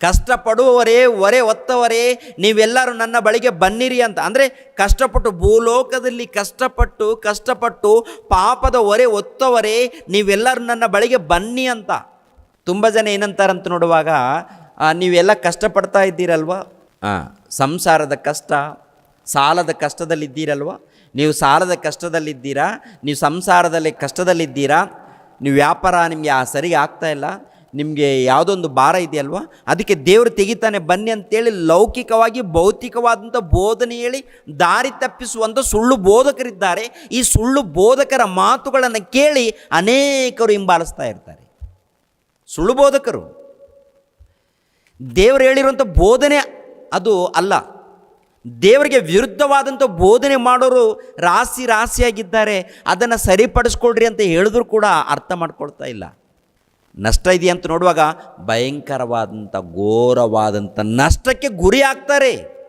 ಕಷ್ಟಪಡುವವರೇ ಹೊರೆ ಒತ್ತವರೇ, ನೀವೆಲ್ಲರೂ ನನ್ನ ಬಳಿಗೆ ಬನ್ನಿರಿ ಅಂತ. ಅಂದರೆ ಕಷ್ಟಪಟ್ಟು, ಭೂಲೋಕದಲ್ಲಿ ಕಷ್ಟಪಟ್ಟು ಕಷ್ಟಪಟ್ಟು ಪಾಪದ ಹೊರೆ ಒತ್ತವರೇ, ನೀವೆಲ್ಲರೂ ನನ್ನ ಬಳಿಗೆ ಬನ್ನಿ ಅಂತ. ತುಂಬ ಜನ ಏನಂತಾರಂತ ನೋಡುವಾಗ ನೀವೆಲ್ಲ ಕಷ್ಟಪಡ್ತಾ ಇದ್ದೀರಲ್ವ? ಸಂಸಾರದ ಕಷ್ಟ, ಸಾಲದ ಕಷ್ಟದಲ್ಲಿದ್ದೀರಲ್ವ? ನೀವು ಸಾಲದ ಕಷ್ಟದಲ್ಲಿದ್ದೀರಾ? ನೀವು ಸಂಸಾರದಲ್ಲಿ ಕಷ್ಟದಲ್ಲಿದ್ದೀರಾ? ನೀವು ವ್ಯಾಪಾರ ನಿಮಗೆ ಆ ಸರಿಗೆ ಆಗ್ತಾ ಇಲ್ಲ. ನಿಮಗೆ ಯಾವುದೊಂದು ಭಾರ ಇದೆಯಲ್ವ? ಅದಕ್ಕೆ ದೇವರು ತೆಗಿತಾನೆ, ಬನ್ನಿ ಅಂತೇಳಿ ಲೌಕಿಕವಾಗಿ, ಭೌತಿಕವಾದಂಥ ಬೋಧನೆ ಹೇಳಿ ದಾರಿ ತಪ್ಪಿಸುವಂಥ ಸುಳ್ಳು ಬೋಧಕರಿದ್ದಾರೆ. ಈ ಸುಳ್ಳು ಬೋಧಕರ ಮಾತುಗಳನ್ನು ಕೇಳಿ ಅನೇಕರು ಹಿಂಬಾಲಿಸ್ತಾ ಇರ್ತಾರೆ. ಸುಳ್ಳು ಬೋಧಕರು. ದೇವರು ಹೇಳಿರುವಂಥ ಬೋಧನೆ ಅದು ಅಲ್ಲ. ದೇವರಿಗೆ ವಿರುದ್ಧವಾದಂಥ ಬೋಧನೆ ಮಾಡೋರು ರಾಶಿ ರಾಶಿಯಾಗಿದ್ದಾರೆ. ಅದನ್ನು ಸರಿಪಡಿಸ್ಕೊಳ್ರಿ ಅಂತ ಹೇಳಿದ್ರು ಕೂಡ ಅರ್ಥ ಮಾಡ್ಕೊಳ್ತಾ ಇಲ್ಲ. ನಷ್ಟ ಇದೆಯಾ ಅಂತ ನೋಡುವಾಗ ಭಯಂಕರವಾದಂಥ ಘೋರವಾದಂಥ ನಷ್ಟಕ್ಕೆ ಗುರಿ ಆಗ್ತಾರೆ.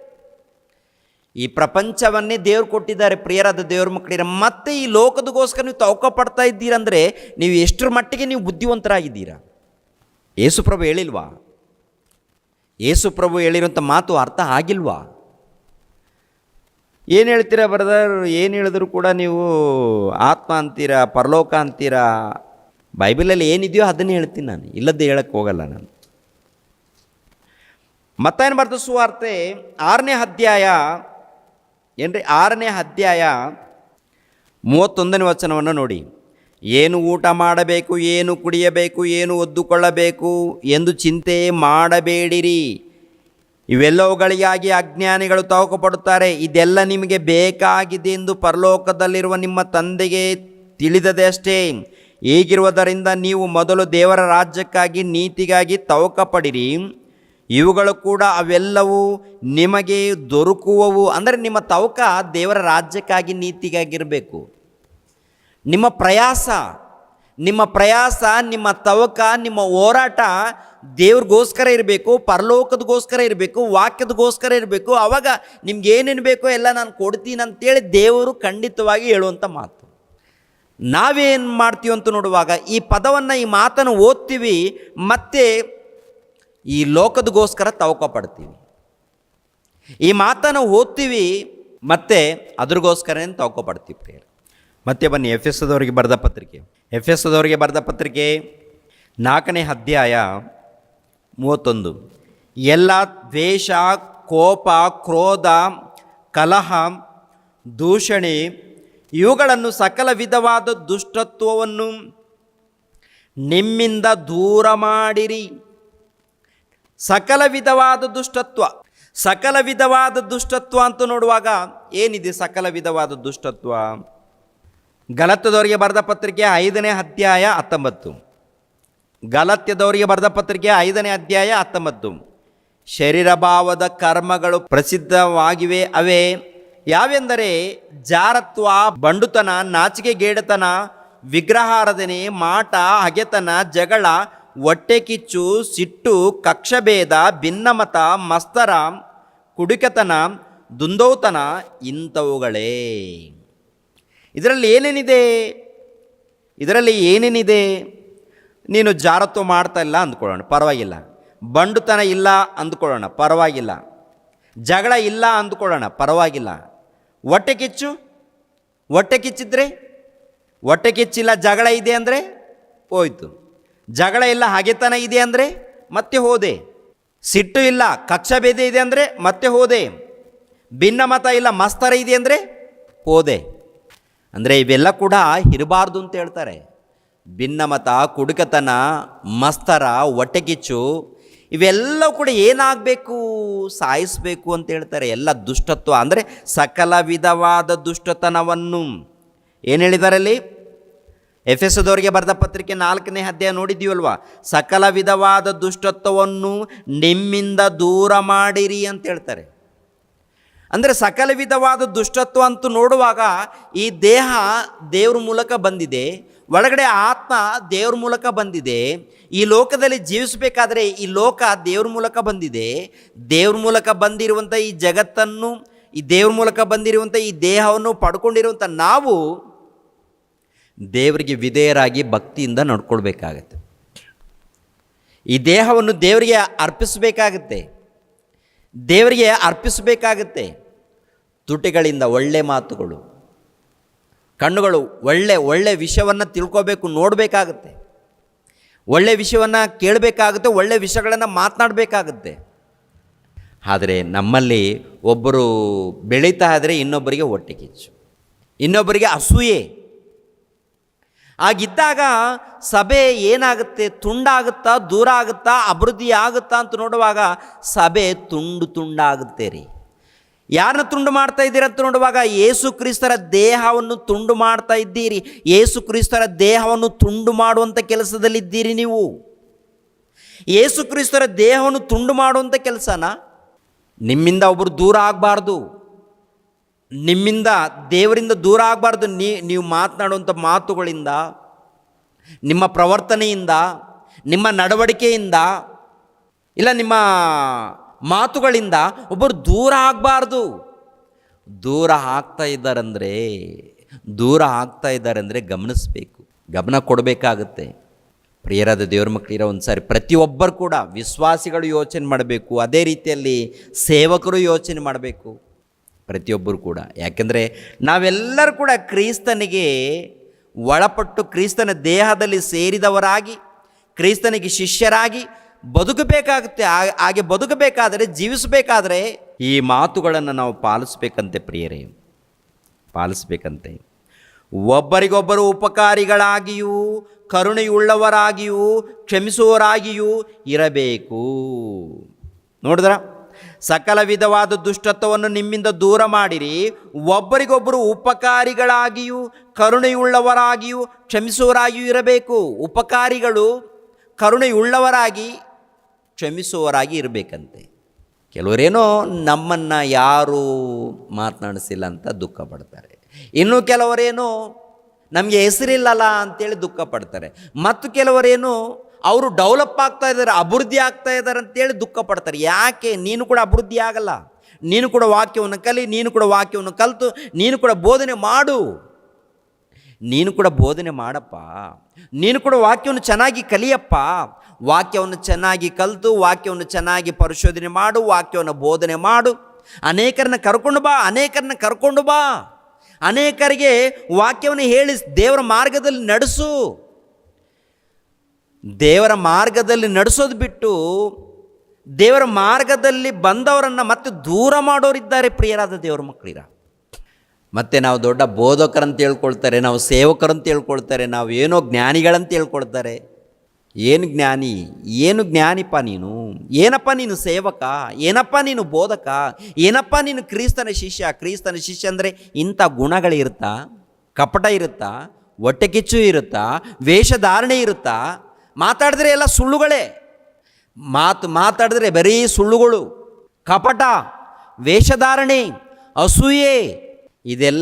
ಈ ಪ್ರಪಂಚವನ್ನೇ ದೇವ್ರು ಕೊಟ್ಟಿದ್ದಾರೆ. ಪ್ರಿಯರಾದ ದೇವ್ರ ಮಕ್ಕಳಿರ, ಮತ್ತೆ ಈ ಲೋಕದಗೋಸ್ಕರ ನೀವು ತವಕ ಪಡ್ತಾ ಇದ್ದೀರಂದರೆ ನೀವು ಎಷ್ಟರ ಮಟ್ಟಿಗೆ ನೀವು ಬುದ್ಧಿವಂತರಾಗಿದ್ದೀರಾ? ಯೇಸುಪ್ರಭು ಹೇಳಿಲ್ವಾ? ಯೇಸುಪ್ರಭು ಹೇಳಿರುವಂಥ ಮಾತು ಅರ್ಥ ಆಗಿಲ್ವಾ? ಏನು ಹೇಳ್ತೀರಾ ಬ್ರದರ್? ಏನು ಹೇಳಿದ್ರು ಕೂಡ ನೀವು ಆತ್ಮ ಅಂತೀರಾ, ಪರಲೋಕ ಅಂತೀರಾ? ಬೈಬಲಲ್ಲಿ ಏನಿದೆಯೋ ಅದನ್ನೇ ಹೇಳ್ತೀನಿ ನಾನು, ಇಲ್ಲದ್ದು ಹೇಳಕ್ಕೆ ಹೋಗಲ್ಲ ನಾನು. ಮತ್ತೇನು ಬರ್ದು ಸುವಾರ್ತೆ ಆರನೇ ಅಧ್ಯಾಯ, ಏನ್ರಿ? ಆರನೇ ಅಧ್ಯಾಯ ಮೂವತ್ತೊಂದನೇ ವಚನವನ್ನು ನೋಡಿ. ಏನು ಊಟ ಮಾಡಬೇಕು, ಏನು ಕುಡಿಯಬೇಕು, ಏನು ಒದ್ದುಕೊಳ್ಳಬೇಕು ಎಂದು ಚಿಂತೆ ಮಾಡಬೇಡಿರಿ. ಇವೆಲ್ಲವುಗಳಿಗಾಗಿ ಅಜ್ಞಾನಿಗಳು ತವಕಪಡುತ್ತಾರೆ ಇದೆಲ್ಲ ನಿಮಗೆ ಬೇಕಾಗಿದೆ ಎಂದು ಪರಲೋಕದಲ್ಲಿರುವ ನಿಮ್ಮ ತಂದೆಗೆ ತಿಳಿದದೆ ಅಷ್ಟೇ. ಹೀಗಿರುವುದರಿಂದ ನೀವು ಮೊದಲು ದೇವರ ರಾಜ್ಯಕ್ಕಾಗಿ, ನೀತಿಗಾಗಿ ತವಕ ಪಡಿರಿ ಇವುಗಳು ಕೂಡ ಅವೆಲ್ಲವೂ ನಿಮಗೆ ದೊರಕುವವು. ಅಂದರೆ ನಿಮ್ಮ ತವಕ ದೇವರ ರಾಜ್ಯಕ್ಕಾಗಿ ನೀತಿಗಾಗಿರಬೇಕು ನಿಮ್ಮ ಪ್ರಯಾಸ ನಿಮ್ಮ ಪ್ರಯಾಸ, ನಿಮ್ಮ ತವಕ, ನಿಮ್ಮ ಹೋರಾಟ ದೇವ್ರಿಗೋಸ್ಕರ ಇರಬೇಕು, ಪರಲೋಕದಗೋಸ್ಕರ ಇರಬೇಕು, ವಾಕ್ಯದಗೋಸ್ಕರ ಇರಬೇಕು. ಆವಾಗ ನಿಮ್ಗೆ ಏನೇನು ಬೇಕೋ ಎಲ್ಲ ನಾನು ಕೊಡ್ತೀನಿ ಅಂತೇಳಿ ದೇವರು ಖಂಡಿತವಾಗಿ ಹೇಳುವಂಥ ಮಾತು. ನಾವೇನು ಮಾಡ್ತೀವಿ ಅಂತ ನೋಡುವಾಗ ಈ ಪದವನ್ನು, ಈ ಮಾತನ್ನು ಓದ್ತೀವಿ, ಮತ್ತೆ ಈ ಲೋಕದಗೋಸ್ಕರ ತವಕ ಪಡ್ತೀವಿ. ಈ ಮಾತನ್ನು ಓದ್ತೀವಿ, ಮತ್ತೆ ಅದ್ರಗೋಸ್ಕರನೇ ತವಕ ಪಡ್ತೀವಿ. ಪ್ರೇಯರ್ ಮತ್ತೆ ಬನ್ನಿ ಎಫ್ ಎಸ್ ಅದವರಿಗೆ ಬರೆದ ಪತ್ರಿಕೆ. ಎಫ್ ಎಸ್ ಅದವರಿಗೆ ಬರೆದ ಪತ್ರಿಕೆ ನಾಲ್ಕನೇ ಅಧ್ಯಾಯ ಮೂವತ್ತೊಂದು. ಎಲ್ಲ ದ್ವೇಷ, ಕೋಪ, ಕ್ರೋಧ, ಕಲಹ, ದೂಷಣೆ, ಇವುಗಳನ್ನು ಸಕಲ ವಿಧವಾದ ದುಷ್ಟತ್ವವನ್ನು ನಿಮ್ಮಿಂದ ದೂರ ಮಾಡಿರಿ. ಸಕಲ ವಿಧವಾದ ದುಷ್ಟತ್ವ, ಸಕಲ ವಿಧವಾದ ದುಷ್ಟತ್ವ ಅಂತ ನೋಡುವಾಗ ಏನಿದೆ ಸಕಲ ವಿಧವಾದ ದುಷ್ಟತ್ವ? ಗಲತ್ಯದವರಿಗೆ ಬರೆದ ಪತ್ರಿಕೆ ಐದನೇ ಅಧ್ಯಾಯ ಹತ್ತೊಂಬತ್ತು. ಗಲತ್ಯದವರಿಗೆ ಬರೆದ ಪತ್ರಿಕೆ ಐದನೇ ಅಧ್ಯಾಯ ಹತ್ತೊಂಬತ್ತು. ಶರೀರ ಭಾವದ ಕರ್ಮಗಳು ಪ್ರಸಿದ್ಧವಾಗಿವೆ ಅವೇ. ಯಾವೆಂದರೆ ಜಾರತ್ವ, ಬಂಡುತನ, ನಾಚಿಕೆಗೇಡತನ, ವಿಗ್ರಹಾರಾಧನೆ, ಮಾಟ, ಹಗೆತನ, ಜಗಳ ಹೊಟ್ಟೆ ಕಿಚ್ಚು ಸಿಟ್ಟು, ಕಕ್ಷಭೇದ, ಭಿನ್ನಮತ, ಮಸ್ತರ, ಕುಡುಕತನ, ದುಂದೌತನ ಇಂಥವುಗಳೇ. ಇದರಲ್ಲಿ ಏನೇನಿದೆ? ಇದರಲ್ಲಿ ಏನೇನಿದೆ? ನೀನು ಜಾರತ್ವ ಮಾಡ್ತಾ ಇಲ್ಲ ಅಂದ್ಕೊಳ್ಳೋಣ, ಪರವಾಗಿಲ್ಲ. ಬಂಡುತನ ಇಲ್ಲ ಅಂದ್ಕೊಳ್ಳೋಣ, ಪರವಾಗಿಲ್ಲ. ಜಗಳ ಇಲ್ಲ ಅಂದ್ಕೊಳ್ಳೋಣ, ಪರವಾಗಿಲ್ಲ. ಹೊಟ್ಟೆ ಕಿಚ್ಚು? ಹೊಟ್ಟೆ ಕಿಚ್ಚಿದ್ರೆ? ಹೊಟ್ಟೆ ಕಿಚ್ಚಿಲ್ಲ, ಜಗಳ ಇದೆ ಅಂದರೆ? ಹೋಯ್ತು. ಜಗಳ ಇಲ್ಲ, ಹಗೆತನ ಇದೆ ಅಂದರೆ? ಮತ್ತೆ ಹೋದೆ. ಸಿಟ್ಟು ಇಲ್ಲ, ಕಕ್ಷಭೇದ ಇದೆ ಅಂದರೆ? ಮತ್ತೆ ಹೋದೆ. ಭಿನ್ನಮತ ಇಲ್ಲ, ಮಸ್ತರ ಇದೆ ಅಂದರೆ? ಹೋದೆ. ಅಂದರೆ ಇವೆಲ್ಲ ಕೂಡ ಇರಬಾರ್ದು ಅಂತ ಹೇಳ್ತಾರೆ. ಭಿನ್ನಮತ ಕುಡುಕತನ, ಮಸ್ತರ ಹೊಟ್ಟೆಕಿಚ್ಚು ಇವೆಲ್ಲ ಕೂಡ ಏನಾಗಬೇಕು, ಸಾಯಿಸಬೇಕು ಅಂತ ಹೇಳ್ತಾರೆ. ಎಲ್ಲ ದುಷ್ಟತ್ವ ಅಂದರೆ ಸಕಲ ವಿಧವಾದ ದುಷ್ಟತನವನ್ನು. ಏನು ಹೇಳಿದ್ದಾರೆ ಅಲ್ಲಿ ಎಫ್ ಎಸ್ ದವರಿಗೆ ಬರೆದ ಪತ್ರಿಕೆ ನಾಲ್ಕನೇ ಅಧ್ಯಾಯ ನೋಡಿದ್ದೀವಲ್ವಾ? ಸಕಲ ವಿಧವಾದ ದುಷ್ಟತ್ವವನ್ನು ನಿಮ್ಮಿಂದ ದೂರ ಮಾಡಿರಿ ಅಂತ ಹೇಳ್ತಾರೆ. ಅಂದರೆ ಸಕಲ ವಿಧವಾದ ದುಷ್ಟತ್ವ ಅಂತೂ ನೋಡುವಾಗ ಈ ದೇಹ ದೇವ್ರ ಮೂಲಕ ಬಂದಿದೆ, ಒಳಗಡೆ ಆತ್ಮ ದೇವ್ರ ಮೂಲಕ ಬಂದಿದೆ, ಈ ಲೋಕದಲ್ಲಿ ಜೀವಿಸಬೇಕಾದ್ರೆ ಈ ಲೋಕ ದೇವ್ರ ಮೂಲಕ ಬಂದಿದೆ, ದೇವ್ರ ಮೂಲಕ ಬಂದಿರುವಂಥ ಈ ಜಗತ್ತನ್ನು, ಈ ದೇವ್ರ ಮೂಲಕ ಬಂದಿರುವಂಥ ಈ ದೇಹವನ್ನು ಪಡ್ಕೊಂಡಿರುವಂಥ ನಾವು ದೇವರಿಗೆ ವಿಧೇಯರಾಗಿ ಭಕ್ತಿಯಿಂದ ನಡ್ಕೊಳ್ಬೇಕಾಗತ್ತೆ. ಈ ದೇಹವನ್ನು ದೇವರಿಗೆ ಅರ್ಪಿಸಬೇಕಾಗತ್ತೆ ದೇವರಿಗೆ ಅರ್ಪಿಸಬೇಕಾಗತ್ತೆ. ತುಟಿಗಳಿಂದ ಒಳ್ಳೆ ಮಾತುಗಳು. ಕಣ್ಣುಗಳು ಒಳ್ಳೆ ಒಳ್ಳೆ ವಿಷಯವನ್ನು ತಿಳ್ಕೋಬೇಕು, ನೋಡಬೇಕಾಗುತ್ತೆ. ಒಳ್ಳೆ ವಿಷಯವನ್ನು ಕೇಳಬೇಕಾಗುತ್ತೆ, ಒಳ್ಳೆ ವಿಷಯಗಳನ್ನು ಮಾತನಾಡಬೇಕಾಗುತ್ತೆ. ಆದರೆ ನಮ್ಮಲ್ಲಿ ಒಬ್ಬರು ಬೆಳೀತಾ ಇದ್ದರೆ ಇನ್ನೊಬ್ಬರಿಗೆ ಹೊಟ್ಟೆ ಕಿಚ್ಚು. ಇನ್ನೊಬ್ಬರಿಗೆ ಅಸೂಯೆ. ಆಗಿದ್ದಾಗ ಸಭೆ ಏನಾಗುತ್ತೆ? ತುಂಡಾಗುತ್ತಾ ದೂರ ಆಗುತ್ತಾ, ಅಭಿವೃದ್ಧಿ ಆಗುತ್ತಾ ಅಂತ ನೋಡುವಾಗ ಸಭೆ ತುಂಡು ತುಂಡಾಗುತ್ತೆ ರೀ. ಯಾರನ್ನ ತುಂಡು ಮಾಡ್ತಾ ಇದ್ದೀರ ಅಂತ ನೋಡುವಾಗ ಯೇಸು ಕ್ರಿಸ್ತರ ದೇಹವನ್ನು ತುಂಡು ಮಾಡ್ತಾ ಇದ್ದೀರಿ. ಯೇಸು ಕ್ರಿಸ್ತರ ದೇಹವನ್ನು ತುಂಡು ಮಾಡುವಂಥ ಕೆಲಸದಲ್ಲಿದ್ದೀರಿ ನೀವು. ಯೇಸು ಕ್ರಿಸ್ತರ ದೇಹವನ್ನು ತುಂಡು ಮಾಡುವಂಥ ಕೆಲಸನ? ನಿಮ್ಮಿಂದ ಒಬ್ಬರು ದೂರ ಆಗಬಾರ್ದು. ನಿಮ್ಮಿಂದ ದೇವರಿಂದ ದೂರ ಆಗಬಾರ್ದು. ನೀವು ಮಾತನಾಡುವಂಥ ಮಾತುಗಳಿಂದ, ನಿಮ್ಮ ಪ್ರವರ್ತನೆಯಿಂದ, ನಿಮ್ಮ ನಡವಳಿಕೆಯಿಂದ ಇಲ್ಲ ನಿಮ್ಮ ಮಾತುಗಳಿಂದ ಒಬ್ಬರು ದೂರ ಆಗಬಾರ್ದು. ದೂರ ಆಗ್ತಾ ಇದ್ದಾರಂದರೆ, ದೂರ ಆಗ್ತಾ ಇದ್ದಾರೆಂದರೆ ಗಮನಿಸಬೇಕು. ಗಮನ ಕೊಡಬೇಕಾಗುತ್ತೆ. ಪ್ರಿಯರಾದ ದೇವ್ರ ಮಕ್ಕಳಿರೋ ಒಂದು ಸಾರಿ ಪ್ರತಿಯೊಬ್ಬರು ಕೂಡ ವಿಶ್ವಾಸಿಗಳು ಯೋಚನೆ ಮಾಡಬೇಕು. ಅದೇ ರೀತಿಯಲ್ಲಿ ಸೇವಕರು ಯೋಚನೆ ಮಾಡಬೇಕು. ಪ್ರತಿಯೊಬ್ಬರು ಕೂಡ. ಯಾಕೆಂದರೆ ನಾವೆಲ್ಲರೂ ಕೂಡ ಕ್ರಿಸ್ತನಿಗೆ ಒಳಪಟ್ಟು ಕ್ರಿಸ್ತನ ದೇಹದಲ್ಲಿ ಸೇರಿದವರಾಗಿ, ಕ್ರಿಸ್ತನಿಗೆ ಶಿಷ್ಯರಾಗಿ ಬದುಕಬೇಕಾಗುತ್ತೆ ಹಾಗೆ ಬದುಕಬೇಕಾದರೆ, ಜೀವಿಸಬೇಕಾದರೆ ಈ ಮಾತುಗಳನ್ನು ನಾವು ಪಾಲಿಸ್ಬೇಕಂತೆ ಪ್ರಿಯರೇ. ಪಾಲಿಸ್ಬೇಕಂತೆ. ಒಬ್ಬರಿಗೊಬ್ಬರು ಉಪಕಾರಿಗಳಾಗಿಯೂ, ಕರುಣೆಯುಳ್ಳವರಾಗಿಯೂ, ಕ್ಷಮಿಸುವವರಾಗಿಯೂ ಇರಬೇಕು. ನೋಡಿದ್ರ? ಸಕಲ ವಿಧವಾದ ದುಷ್ಟತ್ವವನ್ನು ನಿಮ್ಮಿಂದ ದೂರ ಮಾಡಿರಿ. ಒಬ್ಬರಿಗೊಬ್ಬರು ಉಪಕಾರಿಗಳಾಗಿಯೂ, ಕರುಣೆಯುಳ್ಳವರಾಗಿಯೂ, ಕ್ಷಮಿಸುವವರಾಗಿಯೂ ಇರಬೇಕು. ಉಪಕಾರಿಗಳು ಕರುಣೆಯುಳ್ಳವರಾಗಿ ಕ್ಷಮಿಸುವವರಾಗಿ ಇರಬೇಕಂತೆ. ಕೆಲವರೇನೋ ನಮ್ಮನ್ನು ಯಾರೂ ಮಾತನಾಡಿಸಿಲ್ಲ ಅಂತ ದುಃಖ ಪಡ್ತಾರೆ. ಇನ್ನು ಕೆಲವರೇನೋ ನಮಗೆ ಹೆಸರಿಲ್ಲಲ್ಲ ಅಂತೇಳಿ ದುಃಖ ಪಡ್ತಾರೆ. ಮತ್ತು ಕೆಲವರೇನು ಅವರು ಡೆವಲಪ್ ಆಗ್ತಾ ಇದ್ದಾರೆ, ಅಭಿವೃದ್ಧಿ ಆಗ್ತಾ ಇದ್ದಾರೆ ಅಂತೇಳಿ ದುಃಖ ಪಡ್ತಾರೆ. ಯಾಕೆ? ನೀನು ಕೂಡ ಅಭಿವೃದ್ಧಿ ಆಗಲ್ಲ. ನೀನು ಕೂಡ ವಾಕ್ಯವನ್ನು ಕಲಿ, ನೀನು ಕೂಡ ವಾಕ್ಯವನ್ನು ಕಲಿತು, ನೀನು ಕೂಡ ಬೋಧನೆ ಮಾಡು. ನೀನು ಕೂಡ ಬೋಧನೆ ಮಾಡಪ್ಪ. ನೀನು ಕೂಡ ವಾಕ್ಯವನ್ನು ಚೆನ್ನಾಗಿ ಕಲಿಯಪ್ಪ. ವಾಕ್ಯವನ್ನು ಚೆನ್ನಾಗಿ ಕಲಿತು, ವಾಕ್ಯವನ್ನು ಚೆನ್ನಾಗಿ ಪರಿಶೋಧನೆ ಮಾಡು, ವಾಕ್ಯವನ್ನು ಬೋಧನೆ ಮಾಡು. ಅನೇಕರನ್ನ ಕರ್ಕೊಂಡು ಬಾ, ಅನೇಕರನ್ನ ಕರ್ಕೊಂಡು ಬಾ. ಅನೇಕರಿಗೆ ವಾಕ್ಯವನ್ನು ಹೇಳಿ ದೇವರ ಮಾರ್ಗದಲ್ಲಿ ನಡೆಸು. ದೇವರ ಮಾರ್ಗದಲ್ಲಿ ನಡೆಸೋದು ಬಿಟ್ಟು ದೇವರ ಮಾರ್ಗದಲ್ಲಿ ಬಂದವರನ್ನು ಮತ್ತೆ ದೂರ ಮಾಡೋರಿದ್ದಾರೆ ಪ್ರಿಯರಾದ ದೇವರ ಮಕ್ಕಳಿರ. ಮತ್ತು ನಾವು ದೊಡ್ಡ ಬೋಧಕರಂತ ಹೇಳ್ಕೊಳ್ತಾರೆ, ನಾವು ಸೇವಕರಂತ ಹೇಳ್ಕೊಳ್ತಾರೆ, ನಾವು ಏನೋ ಜ್ಞಾನಿಗಳಂತ ಹೇಳ್ಕೊಳ್ತಾರೆ. ಏನು ಜ್ಞಾನಿ? ಏನು ಜ್ಞಾನಿಪ್ಪ ನೀನು? ಏನಪ್ಪ ನೀನು ಸೇವಕ? ಏನಪ್ಪ ನೀನು ಬೋಧಕ? ಏನಪ್ಪ ನೀನು ಕ್ರಿಸ್ತನ ಶಿಷ್ಯ? ಕ್ರಿಸ್ತನ ಶಿಷ್ಯ ಅಂದರೆ ಇಂಥ ಗುಣಗಳಿರುತ್ತಾ ಕಪಟ ಇರುತ್ತಾ? ಹೊಟ್ಟೆ ಕಿಚ್ಚು ಇರುತ್ತಾ? ವೇಷಧಾರಣೆ ಇರುತ್ತಾ? ಮಾತಾಡಿದ್ರೆ ಎಲ್ಲ ಸುಳ್ಳುಗಳೇ. ಮಾತು ಮಾತಾಡಿದ್ರೆ ಬರೀ ಸುಳ್ಳುಗಳು. ಕಪಟ, ವೇಷಧಾರಣೆ, ಅಸೂಯೆ, ಇದೆಲ್ಲ